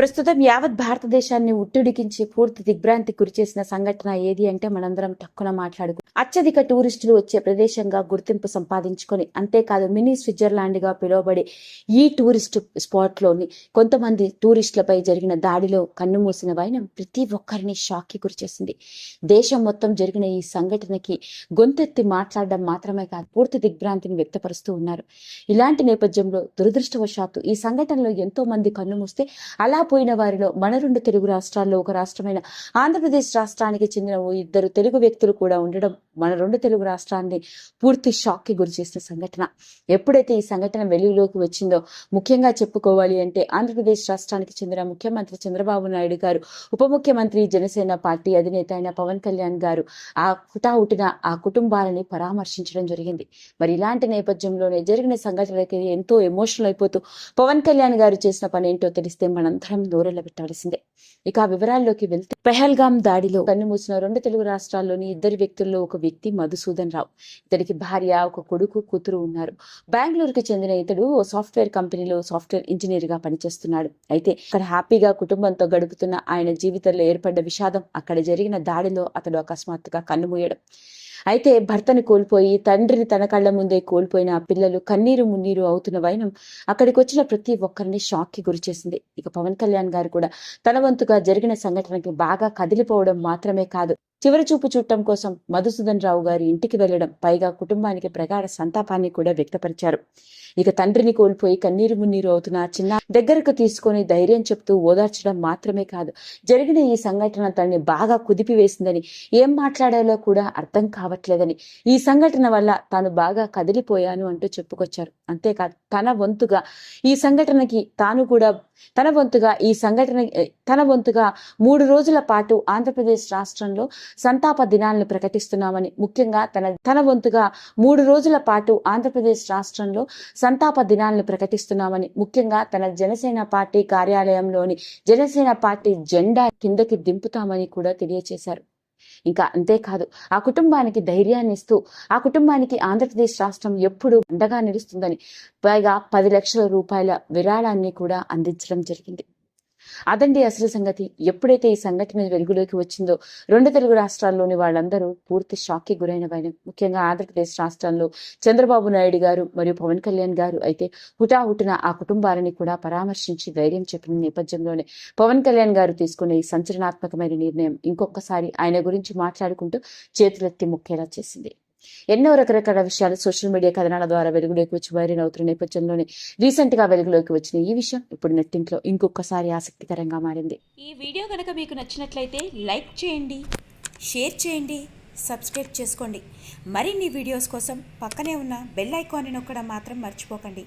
ప్రస్తుతం యావత్ భారతదేశాన్ని ఉట్టుడికించి పూర్తి దిగ్భ్రాంతి గురిచేసిన సంఘటన ఏది అంటే మనందరం తక్కువ మాట్లాడుకుంటాం అత్యధిక టూరిస్టులు వచ్చే ప్రదేశంగా గుర్తింపు సంపాదించుకొని అంతేకాదు మినీ స్విట్జర్లాండ్గా పిలువబడే ఈ టూరిస్ట్ స్పాట్లోని కొంతమంది టూరిస్టులపై జరిగిన దాడిలో కన్నుమూసిన వైనం ప్రతి ఒక్కరిని షాక్కి గురిచేసింది. దేశం మొత్తం జరిగిన ఈ సంఘటనకి గొంతెత్తి మాట్లాడడం మాత్రమే కాదు పూర్తి దిగ్భ్రాంతిని వ్యక్తపరుస్తూ ఉన్నారు. ఇలాంటి నేపథ్యంలో దురదృష్టవశాత్తు ఈ సంఘటనలో ఎంతో మంది కన్నుమూస్తే అలా పోయిన వారిలో మన రెండు తెలుగు రాష్ట్రాల్లో ఒక రాష్ట్రమైన ఆంధ్రప్రదేశ్ రాష్ట్రానికి చెందిన ఓ ఇద్దరు తెలుగు వ్యక్తులు కూడా ఉండడం మన రెండు తెలుగు రాష్ట్రాన్ని పూర్తి షాక్కి గురి చేసిన సంఘటన. ఎప్పుడైతే ఈ సంఘటన వెలుగులోకి వచ్చిందో ముఖ్యంగా చెప్పుకోవాలి అంటే ఆంధ్రప్రదేశ్ రాష్ట్రానికి చెందిన ముఖ్యమంత్రి చంద్రబాబు నాయుడు గారు ఉప ముఖ్యమంత్రి జనసేన పార్టీ అధినేత అయిన పవన్ కళ్యాణ్ గారు ఆ హుటాహుటిన ఆ కుటుంబాలని పరామర్శించడం జరిగింది. మరి ఇలాంటి నేపథ్యంలోనే జరిగిన సంఘటనలకి ఎంతో ఎమోషనల్ అయిపోతూ పవన్ కళ్యాణ్ గారు చేసిన పని ఏంటో తెలిస్తే మనందరం దూరెళ్ళ పెట్టాల్సిందే ఇక ఆ వివరాల్లోకి వెళ్తే పెహల్గాం దాడిలో కన్నుమూసిన రెండు తెలుగు రాష్ట్రాల్లోని ఇద్దరు వ్యక్తుల్లో ఒక వ్యక్తి మధుసూదన్ రావు. ఇతడికి భార్య ఒక కొడుకు కూతురు ఉన్నారు. బెంగళూరుకి చెందిన ఇతడు ఓ సాఫ్ట్వేర్ కంపెనీలో సాఫ్ట్వేర్ ఇంజనీర్గా పనిచేస్తున్నాడు. అయితే అక్కడ హ్యాపీగా కుటుంబంతో గడుపుతున్న ఆయన జీవితంలో ఏర్పడ్డ విషాదం అక్కడ జరిగిన దాడిలో అతడు అకస్మాత్తుగా కన్నుమూయడం. అయితే భర్తను కోల్పోయి తండ్రిని తన కళ్ళ ముందే కోల్పోయిన ఆ పిల్లలు కన్నీరు మున్నీరు అవుతున్న వైనం అక్కడికి వచ్చిన ప్రతి ఒక్కరిని షాక్కి గురిచేసింది ఇక పవన్ కళ్యాణ్ గారు కూడా తన వంతుగా జరిగిన సంఘటనకి బాగా కదిలిపోవడం మాత్రమే కాదు చివరి చూపు చూడటం కోసం మధుసూదన్ రావు గారి ఇంటికి వెళ్ళడం పైగా కుటుంబానికి ప్రగాఢ సంతాపాన్ని కూడా వ్యక్తపరిచారు. ఇక తండ్రిని కోల్పోయి కన్నీరు మున్నీరు అవుతున్న చిన్న దగ్గరకు తీసుకొని ధైర్యం చెప్తూ ఓదార్చడం మాత్రమే కాదు. జరిగిన ఈ సంఘటన తనని బాగా కుదిపివేసిందని ఏం మాట్లాడాలో కూడా అర్థం కావట్లేదని ఈ సంఘటన వల్ల తాను బాగా కదిలిపోయాను అంటూ చెప్పుకొచ్చారు. అంతేకాదు తన వంతుగా ఈ సంఘటనకి తాను కూడా తన వంతుగా ఈ సంఘటన తన వంతుగా మూడు రోజుల పాటు ఆంధ్రప్రదేశ్ రాష్ట్రంలో సంతాప దినాలను ప్రకటిస్తున్నామని ముఖ్యంగా తన తన వంతుగా మూడు రోజుల పాటు ఆంధ్రప్రదేశ్ రాష్ట్రంలో సంతాప దినాలను ప్రకటిస్తున్నామని. ముఖ్యంగా తన జనసేన పార్టీ కార్యాలయంలోని జనసేన పార్టీ జెండా కిందకి దింపుతామని కూడా తెలియజేశారు ఇంకా అంతేకాదు ఆ కుటుంబానికి ధైర్యాన్ని ఇస్తూ ఆ కుటుంబానికి ఆంధ్రప్రదేశ్ రాష్ట్రం ఎప్పుడు అండగా నిలుస్తుందని పైగా పది లక్షల రూపాయల విరాళాన్ని కూడా అందించడం జరిగింది. అదండి అసలు సంగతి. ఎప్పుడైతే ఈ సంఘటన వెలుగులోకి వచ్చిందో రెండు తెలుగు రాష్ట్రాల్లోని వాళ్ళందరూ పూర్తి షాక్కి గురైన వైనం ముఖ్యంగా ఆంధ్రప్రదేశ్ రాష్ట్రంలో చంద్రబాబు నాయుడు గారు మరియు పవన్ కళ్యాణ్ గారు అయితే హుటాహుటిన ఆ కుటుంబాలని కూడా పరామర్శించి ధైర్యం చెప్పిన నేపథ్యంలోనే పవన్ కళ్యాణ్ గారు తీసుకున్న ఈ సంచలనాత్మకమైన నిర్ణయం ఇంకొకసారి ఆయన గురించి మాట్లాడుకుంటూ చేతులెత్తి మొక్కేలా చేసింది. ఎన్నో రకరకాల విషయాలు సోషల్ మీడియా కథనాల ద్వారా వెలుగులోకి వచ్చి వైరల్ అవుతున్న నేపథ్యంలోనే రీసెంట్గా వెలుగులోకి వచ్చిన ఈ విషయం ఇప్పుడు నెట్టింట్లో ఇంకొకసారి ఆసక్తికరంగా మారింది. ఈ వీడియో కనుక మీకు నచ్చినట్లయితే లైక్ చేయండి షేర్ చేయండి సబ్స్క్రైబ్ చేసుకోండి. మరిన్ని వీడియోస్ కోసం పక్కనే ఉన్న బెల్ ఐకాన్ని నొక్కడం మాత్రం మర్చిపోకండి.